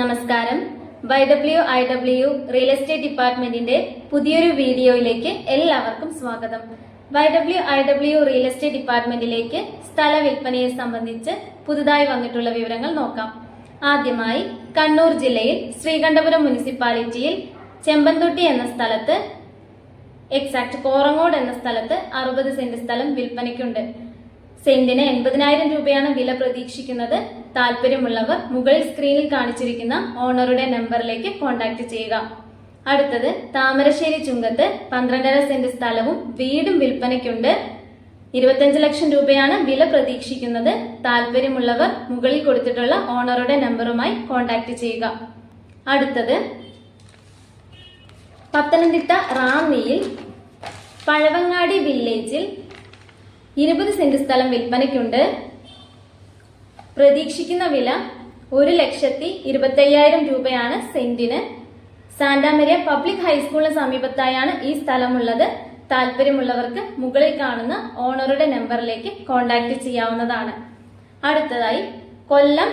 നമസ്കാരം. Y W I W real estate ഡിപ്പാർട്ട്മെന്റിന്റെ പുതിയൊരു വീഡിയോയിലേക്ക് എല്ലാവർക്കും സ്വാഗതം. Y W I W real estate ഡിപ്പാർട്ട്മെന്റിലേക്ക് സ്ഥല വിൽപ്പനയെ സംബന്ധിച്ച് പുതുതായി വന്നിട്ടുള്ള വിവരങ്ങൾ നോക്കാം. ആദ്യമായി കണ്ണൂർ ജില്ലയിൽ ശ്രീകണ്ഠപുരം മുനിസിപ്പാലിറ്റിയിൽ ചെമ്പന്തൊട്ടി എന്ന സ്ഥലത്ത് എക്സാക്ട് കോറങ്ങോട് എന്ന സ്ഥലത്ത് അറുപത് സെന്റ് സ്ഥലം വിൽപ്പനയ്ക്കുണ്ട്. സെന്റിന് എൺപതിനായിരം രൂപയാണ് വില പ്രതീക്ഷിക്കുന്നത്. താല്പര്യമുള്ളവർ മുകൾ സ്ക്രീനിൽ കാണിച്ചിരിക്കുന്ന ഓണറുടെ നമ്പറിലേക്ക് കോൺടാക്ട് ചെയ്യുക. അടുത്തത് താമരശ്ശേരി ചുങ്കത്ത് പന്ത്രണ്ടര സെന്റ് സ്ഥലവും വീടും വിൽപ്പനയ്ക്കുണ്ട്. ഇരുപത്തഞ്ച് ലക്ഷം രൂപയാണ് വില പ്രതീക്ഷിക്കുന്നത്. താല്പര്യമുള്ളവർ മുകളിൽ കൊടുത്തിട്ടുള്ള ഓണറുടെ നമ്പറുമായി കോൺടാക്ട് ചെയ്യുക. അടുത്തത് പത്തനംതിട്ട റാന്നിയിൽ പഴവങ്ങാടി വില്ലേജിൽ ഇരുപത് സെന്റ് സ്ഥലം വിൽപ്പനയ്ക്കുണ്ട്. പ്രതീക്ഷിക്കുന്ന വില ഒരു ലക്ഷത്തി ഇരുപത്തയ്യായിരം രൂപയാണ് സെന്റിന്. സാന്റാമരിയ പബ്ലിക് ഹൈസ്കൂളിന് സമീപത്തായാണ് ഈ സ്ഥലമുള്ളത്. താല്പര്യമുള്ളവർക്ക് മുകളിൽ കാണുന്ന ഓണറുടെ നമ്പറിലേക്ക് കോൺടാക്ട് ചെയ്യാവുന്നതാണ്. അടുത്തതായി കൊല്ലം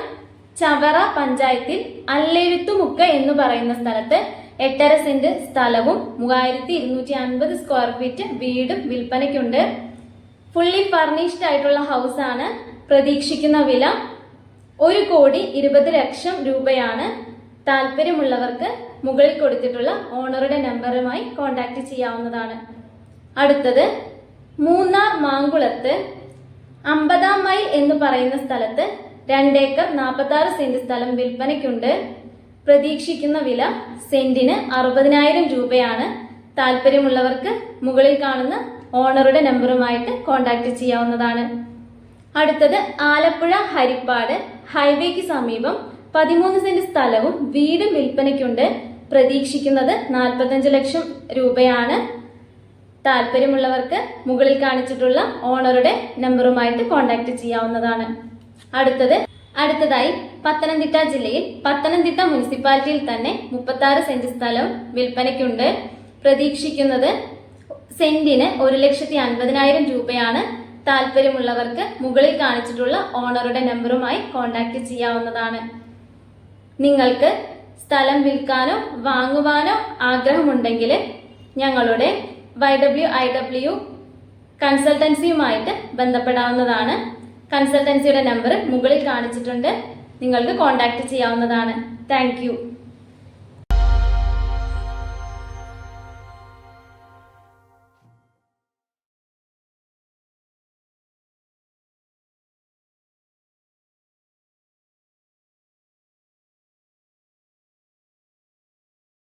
ചവറ പഞ്ചായത്തിൽ അല്ലെഴുത്തുമുക്ക എന്ന് പറയുന്ന സ്ഥലത്ത് എട്ടര സെന്റ് സ്ഥലവും മൂവായിരത്തി ഇരുന്നൂറ്റി അൻപത് സ്ക്വയർ ഫീറ്റ് വീടും വിൽപ്പനയ്ക്കുണ്ട്. ഫുള്ളി ഫർണിഷ്ഡ് ആയിട്ടുള്ള ഹൗസാണ്. പ്രതീക്ഷിക്കുന്ന വില ഒരു കോടി ഇരുപത് ലക്ഷം രൂപയാണ് താല്പര്യമുള്ളവർക്ക് മുകളിൽ കൊടുത്തിട്ടുള്ള ഓണറുടെ നമ്പറുമായി കോൺടാക്ട് ചെയ്യാവുന്നതാണ്. അടുത്തത് മൂന്നാർ മാങ്കുളത്ത് അമ്പതാം മൈൽ എന്ന് പറയുന്ന സ്ഥലത്ത് രണ്ടേക്കർ നാൽപ്പത്തി ആറ് സെന്റ് സ്ഥലം വിൽപ്പനയ്ക്കുണ്ട്. പ്രതീക്ഷിക്കുന്ന വില സെന്റിന് അറുപതിനായിരം രൂപയാണ്. താല്പര്യമുള്ളവർക്ക് മുകളിൽ കാണുന്ന ഓണറുടെ നമ്പറുമായിട്ട് കോൺടാക്ട് ചെയ്യാവുന്നതാണ്. അടുത്തത് ആലപ്പുഴ ഹരിപ്പാട് ഹൈവേക്ക് സമീപം പതിമൂന്ന് സെന്റ് സ്ഥലവും വീടും വിൽപ്പനയ്ക്കുണ്ട്. പ്രതീക്ഷിക്കുന്നത് നാൽപ്പത്തഞ്ച് ലക്ഷം രൂപയാണ്. താല്പര്യമുള്ളവർക്ക് മുകളിൽ കാണിച്ചിട്ടുള്ള ഓണറുടെ നമ്പറുമായിട്ട് കോൺടാക്ട് ചെയ്യാവുന്നതാണ്. അടുത്തത് അടുത്തതായി പത്തനംതിട്ട ജില്ലയിൽ പത്തനംതിട്ട മുനിസിപ്പാലിറ്റിയിൽ തന്നെ മുപ്പത്തി സെന്റ് സ്ഥലം വിൽപ്പനയ്ക്കുണ്ട്. പ്രതീക്ഷിക്കുന്നത് സെന്റിന് ഒരു ലക്ഷത്തി അൻപതിനായിരം രൂപയാണ്. താല്പര്യമുള്ളവർക്ക് മുകളിൽ കാണിച്ചിട്ടുള്ള ഓണറുടെ നമ്പറുമായി കോൺടാക്ട് ചെയ്യാവുന്നതാണ്. നിങ്ങൾക്ക് സ്ഥലം വിൽക്കാനോ വാങ്ങുവാനോ ആഗ്രഹമുണ്ടെങ്കിൽ ഞങ്ങളുടെ വൈ ഡബ്ല്യു ഐ ഡബ്ല്യു കൺസൾട്ടൻസിയുമായിട്ട് ബന്ധപ്പെടാവുന്നതാണ്. കൺസൾട്ടൻസിയുടെ നമ്പർ മുകളിൽ കാണിച്ചിട്ടുണ്ട്. നിങ്ങൾക്ക് കോൺടാക്ട് ചെയ്യാവുന്നതാണ്. താങ്ക്